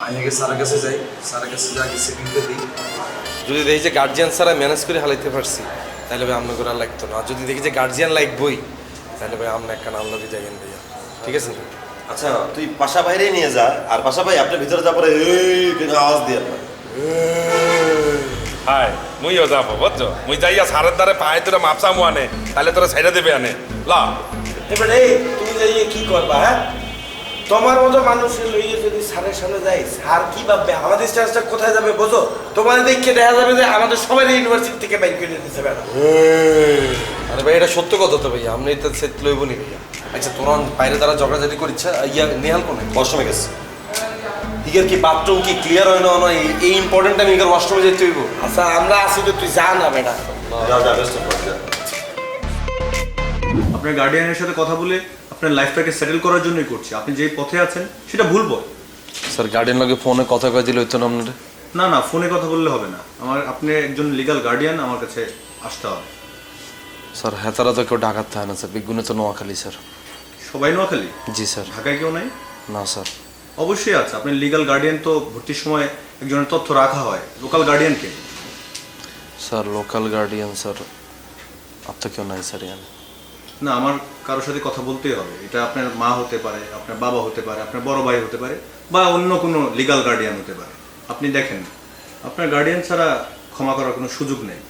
আমি আগে স্যারের কাছে যাই স্যারের কাছে যা আগে সেটিংটা দিই। যদি দেখি যে গার্জিয়ান ছাড়া ম্যানেজ করে হালাইতে পারছি তাহলে ভাই আপনার করে লাগতো না। আর যদি দেখি যে গার্জিয়ান লাগবই তাহলে ভাই একটা নাম লগে যাবেন ভাইয়া। ঠিক আছে? আচ্ছা তুই পাশা বাইরে নিয়ে যা আর পাশা ভাই আপনার ভিতরে যা পরে কিন্তু আওয়াজ দিয়ে আপনার। হাই মুইও যাব বুঝছ? মুই যাইয়া সারের দ্বারে পায়ে তোরা মাপসা মু আনে তাহলে তোরা ছেড়ে দেবে আনে। লা। এবার এই তুমি যাইয়ে কি করবা হ্যাঁ? তোমার মতো মানুষের লইয়ে যদি স্যারের সামনে যাই স্যার কি ভাববে আমাদের স্ট্যাটাসটা কোথায় যাবে বোঝো? তোমার দেখে দেখা যাবে যে আমাদের সবাই ইউনিভার্সিটি থেকে বাইক করে দিতে পারে আরে ভাই এটা সত্য কথা তো ভাইয়া আমরা এটা সেট লইব নি ভাইয়া। আচ্ছা তোরা বাইরে তারা ঝগড়াঝাটি করিচ্ছে ইয়া নিহাল কোনে? ওয়াশরুমে গেছে। ইগার কি বাথরুম কি ক্লিয়ার হয় না না এই- ইম্পর্টেন্ট টাইম ইগার ওয়াশরুমে যেতে হইব? আচ্ছা আমরা আছি তো তুই যা না বেটা যা যা ব্যস্ত আপনার গার্ডিয়ানের সাথে কথা বলে আপনার লাইফটাকে সেটেল করার জন্যই করছি। আপনি যে পথে আছেন সেটা ভুল পথ। স্যার গার্ডিয়ান লগে ফোনে কথা কয়ে দিলে হইতো না আপনার না না ফোনে কথা বললে হবে না। আমার আপনি একজন লিগ্যাল গার্ডিয়ান আমার কাছে আসতে হবে। স্যার হেতারা তো কেউ ডাকাত থাকে না স্যার বিজ্ঞানে তো নোয়াখালী স্যার সবাই নোয়াখালী? জি স্যার ঢাকায় কেউ নাই? না স্যার অবশ্যই আছে। আপনি লিগ্যাল গার্ডিয়ান তো ভর্তির সময় একজনের তথ্য রাখা হয়। লোকাল গার্ডিয়ানকে স্যার লোকাল গার্ডিয়ান স্যার আপনার কেউ নাই স্যার ইয়ান না আমার কারোর সাথে কথা বলতেই হবে। এটা আপনার মা হতে পারে আপনার বাবা হতে পারে আপনার বড় ভাই হতে পারে বা অন্য কোনো লিগ্যাল গার্ডিয়ান হতে পারে। আপনি দেখেন আপনার গার্ডিয়ান ছাড়া ক্ষমা করার কোনো সুযোগ নেই।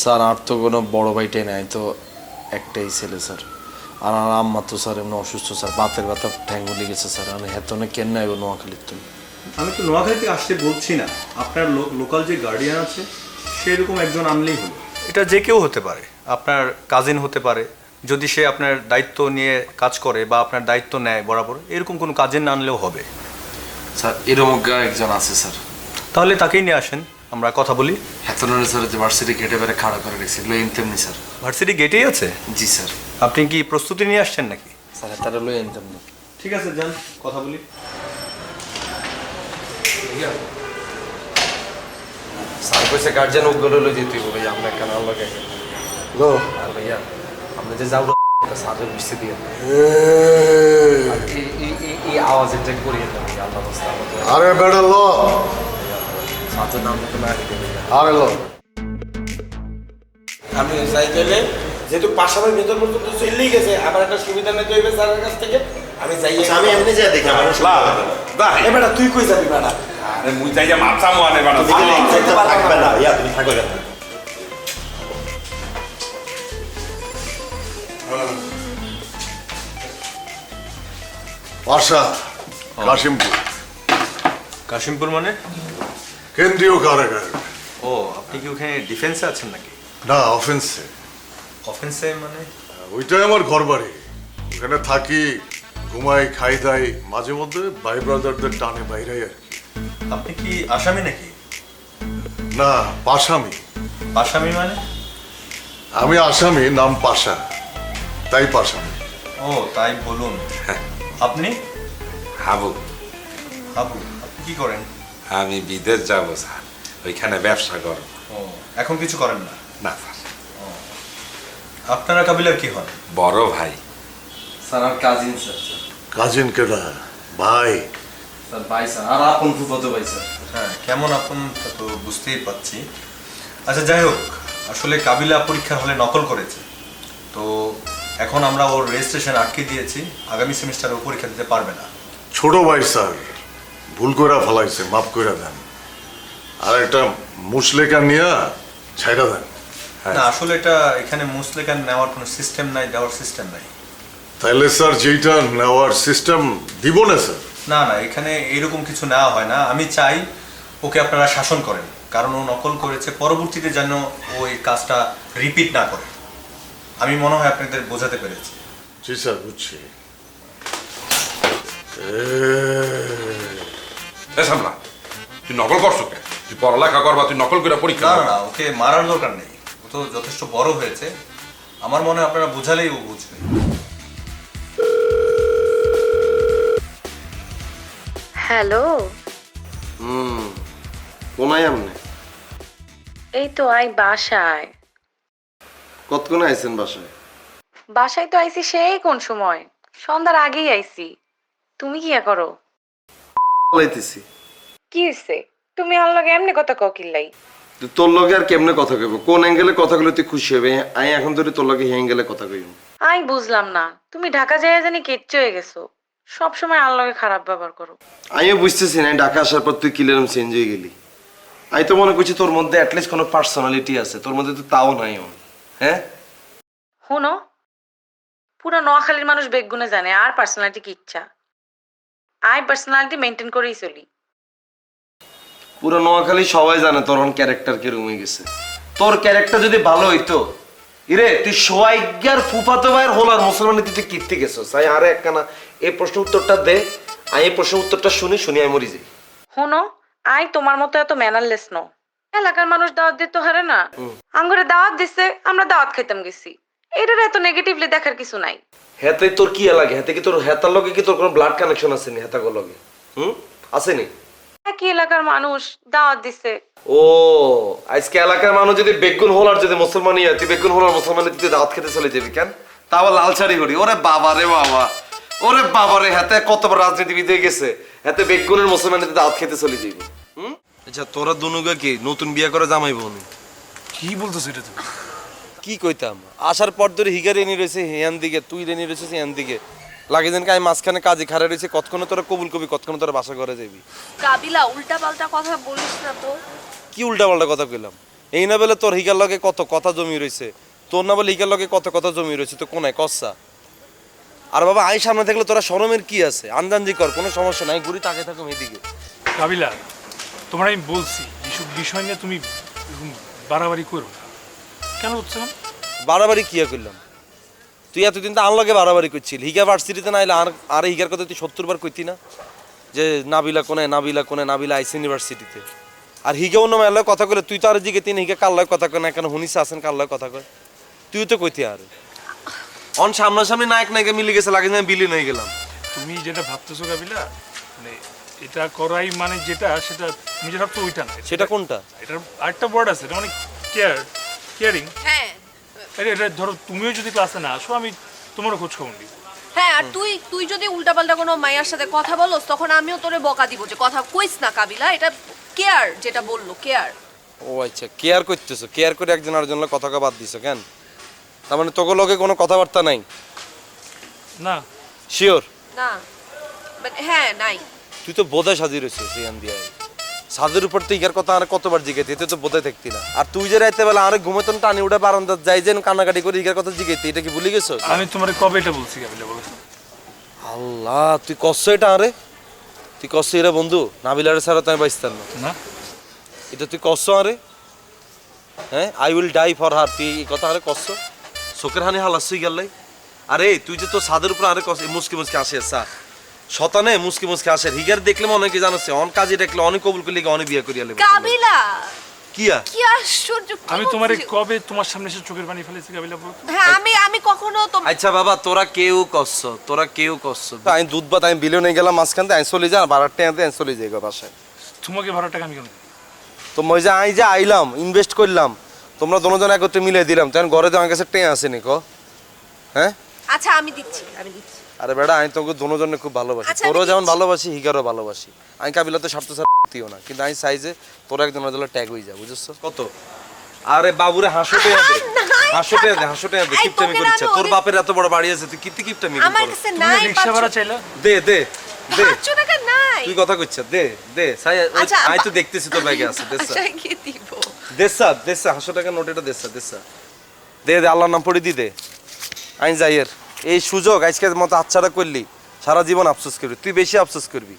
স্যার আর তো কোনো বড় ভাইটাই নাই তো একটাই ছেলে স্যার। আর আমার আম্মা তো স্যার এমনি অসুস্থ স্যার। বাতের ব্যথা ঠ্যাং গুলি গেছে স্যার। আমি হেতো না কেন নাই নোয়াখালীর তুমি? আমি তো নোয়াখালী থেকে আসতে বলছি না। আপনার লোকাল যে গার্ডিয়ান আছে সেরকম একজন আনলেই হলো। এটা যে কেউ হতে পারে। আপনার কাজিন হতে পারে যদি সে আপনার দায়িত্ব নিয়ে কাজ করে বা আপনার দায়িত্ব নেয় বরাবর এরকম কোনো কাজে না আনলেও হবে। স্যার এরকম একজন আছে স্যার। তাহলে তাকেই নিয়ে আসেন আমরা কথা বলি। হেতনের স্যার যে ভার্সিটি গেটে বেড়ে খাড়া করে রেখেছি লইন তেমনি স্যার। ভার্সিটি গেটেই আছে? জি স্যার। আপনি কি প্রস্তুতি নিয়ে আসছেন নাকি? স্যার হেতারা লইন তেমনি। ঠিক আছে যান কথা বলি। স্যার কইছে গার্জিয়ান ওগুলো লই যেতে হবে আমরা কেন লাগে গো। আর ভাইয়া আমরা যে যাও সাদের বুঝতে দিয়ে। এই। আওয়াজ এটা করিয়ে দেবে আল্লাহ আরে বেটা ল। সাদের নাম তো না আরে ল। আমি যাই গেলে যেহেতু পাশাপাশি ভেতর পর্যন্ত চলেই গেছে আমার একটা সুবিধা নিতে হইবে স্যারের কাছ থেকে। আমি যাই আচ্ছা, আমি এমনি যাই দেখি আমার লা দা এ বেটা তুই কই যাবি বেটা? আরে মুই যাইয়া মাপসা মু আনে বানা তুমি কিন্তু থাকবে না ইয়া তুমি থাকো বাসা কাশিমপুর। কাশিমপুর মানে? কেন্দ্রীয় কারাগার। ও আপনি কি ওখানে ডিফেন্সে আছেন নাকি? না অফেন্সে অফেন্সে মানে? ওইটাই আমার ঘর বাড়ি ওখানে থাকি ঘুমাই খাই দাই মাঝে মধ্যে ভাই ব্রাদারদের টানে বাইরে আর কি। আপনি কি আসামি নাকি? না পাশামি। আসামি মানে? আমি আসামি নাম পাশা। তাই পাশামি। ও তাই বলুন। আপনি? হাবু। হাবু আপনি কি করেন? আমি বিদেশ যাব স্যার। ওইখানে ব্যবসা করব ও এখন কিছু করেন না? না স্যার। আপনারা কাবিলার কি হন? বড় ভাই। স্যার আর কাজিন স্যার। কাজিন কেডা? ভাই। স্যার ভাই স্যার। আর আপন ফুফাতো ভাই স্যার। হ্যাঁ কেমন আপন তা তো বুঝতেই পাচ্ছি আচ্ছা যাই হোক আসলে কাবিলা পরীক্ষার হলে নকল করেছে। তো এখন আমরা ওর রেজিস্ট্রেশন আটকে দিয়েছি আগামী সেমিস্টারে ও পরীক্ষা দিতে পারবে না। ছোট ভাই স্যার ভুল করে ফেলাইছে মাফ করে দেন। আর একটা মুসলেকা নিয়ে ছাইরা দেন। না আসলে এটা এখানে মুসলেকান নেওয়ার কোনো সিস্টেম নাই দেওয়ার সিস্টেম নাই। তাহলে স্যার যেইটা নেওয়ার সিস্টেম দিব না স্যার? না না এখানে এরকম কিছু নেওয়া হয় না। আমি চাই ওকে আপনারা শাসন করেন কারণ ও নকল করেছে পরবর্তীতে যেন ও এই কাজটা রিপিট না করে। আমি মনে হয় আপনাদের বোঝাতে পেরেছি জি স্যার বুঝছি তুই নকল করছ কে তুই পড়ালেখা করবা তুই নকল করে পরীক্ষা না না ওকে মারার দরকার নেই ও তো যথেষ্ট বড় হয়েছে আমার মনে হয় আপনারা বোঝালেই ও বুঝবে হ্যালো হুম কোনায় আমনে এই তো আই বাসায় কতক্ষণ আইছেন বাসায়? বাসায় তো আইছি সেই কোন সময়? সন্ধ্যার আগেই আইছি। তুমি কি করো? বলাইতেছি কি হইছে? তুমি আমার লগে এমনি কথা কও কিল্লাই তোর লগে আর কেমনে কথা কইব? কোন অ্যাঙ্গেলে কথা কইলে তুই খুশি হবে? আমি এখন ধরে তোর লগে এই অ্যাঙ্গেলে কথা কইব। আমি বুঝলাম না। তুমি ঢাকা যায় জানি কেচ্চে হয়ে গেছো। সব সময় আমার লগে খারাপ ব্যবহার করো। আমিও বুঝতেছি না ঢাকা আসার পর তুই কিলেরম চেঞ্জ হয়ে গেলি। আমি তো মনে করছি তোর মধ্যে অ্যাটলিস্ট কোনো পার্সোনালিটি আছে। তোর মধ্যে তো তাও নাই আমার। হ্যাঁ? শুনো পুরো নোয়াখালীর মানুষ বেগুনে জানে আর পার্সোনালিটি কি ইচ্ছা? আই পার্সোনালিটি মেনটেন করেই চলি। পুরো নোয়াখালী সবাই জানে তোর ক্যারেক্টার কিরম হয়ে গেছে। তোর ক্যারেক্টার যদি ভালো হইতো ইরে তুই সোয়াইগার ফুফাতো ভাইয়ের হোলার মুসলমান তুই কীর্তি গেছো তাই আরে একখানা এই প্রশ্ন উত্তরটা দে। আমি এই প্রশ্ন উত্তরটা শুনি শুনি আমি মরি যাই। শুনো আই তোমার মতো এত ম্যানারলেস ন এলাকার মানুষ দাওয়াত দিতে হারে না। আঙ্গুরে দাওয়াত দিছে আমরা দাওয়াত খাইতাম গেছি। এটার এত নেগেটিভলি দেখার কিছু নাই। হেতে তোর কি লাগে হেতে কি তোর হেতার লগে কি তোর কোনো ব্লাড কানেকশন আছে নি? হেতাগো লগে? হুম? আছে নি? একই এলাকার মানুষ দাওয়াত দিছে। ও আজকে এলাকার মানুষ যদি বেগুন হোলার যদি মুসলমানই হয় তুই বেগুন হোলার মুসলমানের যদি দাওয়াত খেতে চলে যাবি কেন? তা আবার লাল শাড়ি করি। ওরে বাবা রে বাবা। ওরে বাবা রে হাতে কত বড় রাজনীতিবিদ হয়ে গেছে। হাতে বেগুনের মুসলমানের দাওয়াত খেতে চলে যাবি আচ্ছা তোরা দুনুগা কি? নতুন বিয়ে করে জামাই বোন কি বলতেছো এটা তুমি? কি কইতাম? আসার পর ধরে হিগার এনে রয়েছে হেয়ান দিকে তুই রেনি রয়েছিস হেয়ান দিকে। লাগে যেন আমি মাঝখানে কাজে খাড়া রয়েছে কতক্ষণ তোরা কবুল কবি কতক্ষণ তোরা বাসা করে যাবি? কাবিলা উল্টা পাল্টা কথা বলিস না তো। কি উল্টা পাল্টা কথা কইলাম? এই না বলে তোর হিগার লগে কত কথা জমি রয়েছে তোর না বলে হিগার লগে কত কথা জমি রয়েছে তো কোনায় কসা? আর বাবা আই সামনে থাকলে তোরা শরমের কি আছে? আন্দানজি কর কোনো সমস্যা নাই ঘুরি তাকে থাকো এদিকে। কাবিলা তোমার আমি বলছি এইসব বিষয় নিয়ে তুমি এরকম বাড়াবাড়ি করো না। কেন হচ্ছে না? বাড়াবাড়ি কিয়া করলাম? তুই এতদিন তো আনলগে বাড়াবাড়ি করছিল। হিগা ভার্সিটিতে না আইলে আর আর হিগার কথা তুই সত্তর বার কইতি না? যে নাবিলা কোনে নাবিলা কোনে নাবিলা আইসি ইউনিভার্সিটিতে। আর হিগা অন্য মেলায় কথা কলে তুই তো আর জিগে তিন হিগা কাল্লায় কথা কয় না কেন? হুনিস আছেন কাল্লায় কথা কয়? তুই তো কইতি আর। অন সামনাসামনি নায়ক নায়িকা মিলে গেছে লাগে না বিলীন হয়ে গেলাম। তুমি যেটা ভাবতেছো কাবিলা মানে এটা করাই মানে যেটা সেটা নিজের ভাবছ ওইটা না। সেটা কোনটা? এটার আরেকটা ওয়ার্ড আছে এটা মানে কেয়ার কেয়ারিং হ্যাঁ। এটা এটা ধরো তুমিও যদি ক্লাসে না আসো আমি তোমারও খোঁজ খবর নিই। হ্যাঁ আর তুই তুই যদি উল্টাপাল্টা কোনো মাইয়ার সাথে কথা বলস তখন আমিও তোরে বকা দিব যে কথা কইস না কাবিলা এটা কেয়ার যেটা বলল কেয়ার ও আচ্ছা কেয়ার করতেছো কেয়ার করে একজন আরেকজনের কথা বাদ দিছো কেন? তার মানে তোকে লগে কোনো কথাবার্তা নাই? না। শিওর না। মানে হ্যাঁ নাই। তুই তো বোধহয় সাজিয়ে রয়েছিস এই দিয়ে সাদের উপর তো ইকার কথা আর কতবার জিগাইতে এতে তো বোধহয় থাকতি না। আর তুই যে রাইতে বেলা আরে ঘুমেতন টানি উঠে বারান্দা যাই যেন কান্নাকাটি করে ইকার কথা জিগাইতে এটা কি ভুলে গেছো? আমি তোমার কবে এটা বলছি কাবিলা বলো আল্লাহ তুই কষ্ট এটা আরে। তুই কষ্ট এরা বন্ধু নাবিলারে ছাড়া তো আমি বাইস্তার না। এটা তুই কষ্ট আরে। হ্যাঁ I will die for her তুই এই কথা আরে কষ্ট। চোখের হানি হালাচ্ছই গেলাই আরে তুই যে তো সাদের উপর আরে কষ্ট মুসকি মুসকি আসে সা শতানে মুসকি মুসকি আসে। হিগার দেখলে মনে কি জানাচ্ছে অন কাজে দেখলে অনেক কবুল করলে অনেক বিয়ে করিয়া লেবে কাবিলা! কিয়া? কি আশ্চর্য আমি তোমার? কবে তোমার সামনে এসে চোখের পানি ফেলেছি কাবিলা বলো হ্যাঁ আমি আমি কখনো তো আচ্ছা বাবা তোরা কেউ কষ্ট তোরা কেউ কষ্ট। আমি দুধ ভাত আমি বিলিয়নে গেলাম মাঝখান থেকে আমি চলে যা বারার টেঁয়াতে আমি চলে যাই গো বাসায়। তোমাকে ভাড়া টাকা আমি কেন তো মই যে আই যে আইলাম ইনভেস্ট করলাম তোমরা দুজন একত্রে মিলে দিলাম তখন ঘরে তো আমার কাছে টেঁ আসেনি ক হ্যাঁ? আচ্ছা আমি দিচ্ছি আমি দিচ্ছি। আরে বেটা আমি তোকে দুজনে খুব ভালোবাসি। আচ্ছা, তোরও যেমন ভালোবাসি হিগারও ভালোবাসি। আমি কাবিলা তো স্বার্থ ছাড়তিও না কিন্তু আমি চাই যে তোর একজন জন্য ট্যাগ হয়ে যা বুঝছ? কত? আরে বাবুরে হাসোটে দে হাসোটে দে হাসোটে দে এই কিপটামি করিস তোর বাপের এত বড় বাড়ি আছে তুই কিতে কিপটামি আমার কাছে তুমি নাই রিক্সা ভাড়া চাইলা? দে দে দে। টাকা নাই। তুই কথা কইছ দে দে সাই আচ্ছা, আই তো দেখতেছি তোর ব্যাগে আছে দেসা আচ্ছা গিয়ে দিব? দেসা দেসা হাসো টাকা নোট এটা দেসা দেসা দে দে আল্লাহর নাম পড়ে দি দে। আইন যাইয়ের এই সুযোগ আজকের মতো আচ্ছাটা করলি। সারা জীবন আফসোস করবি। তুই বেশি আফসোস করবি।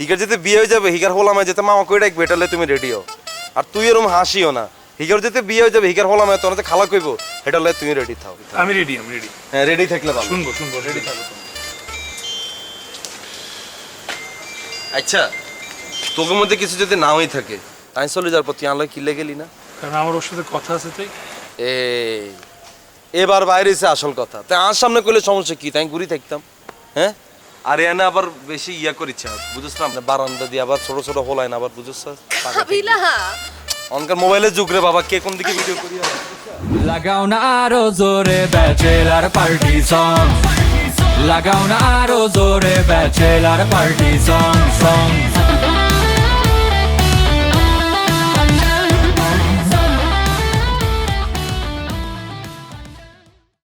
হিগার যেতে বিয়ে হয়ে যাবে হিগার হোলামায় যেতে মামা কই ডাকবে এটালে তুমি রেডিও আর তুই এরম হাসিও না। হিগার যেতে বিয়ে হয়ে যাবে হিগার হোলামায় তোর হাতে খালা কইব এটালে তুমি রেডি থাও। আমি রেডি আমি রেডি হ্যাঁ রেডি থাকলে ভালো। শুনব শুনব রেডি থাকো আচ্ছা তোকে মধ্যে কিছু যদি না নাওই থাকে তাই চলে যাওয়ার পর তুই আনলে কিলে গেলি না? কারণ আমার ওর সাথে কথা আছে তাই। এই এবার বাইরে এসে আসল কথা। তাই আর সামনে করলে সমস্যা কি? তাই ঘুরি থাকতাম। হ্যাঁ? আর এনে আবার বেশি ইয়া করিচ্ছে বুঝছ না? বারান্দা দিয়ে আবার ছোট ছোট হোলাই না? আবার বুঝছ অনকার মোবাইলের যুগ রে বাবা কে কোন দিকে ভিডিও করি? লাগাও না আরও জোরে ব্যাচেলার পার্টি সং লাগাও না আরও জোরে ব্যাচেলার পার্টি সং সং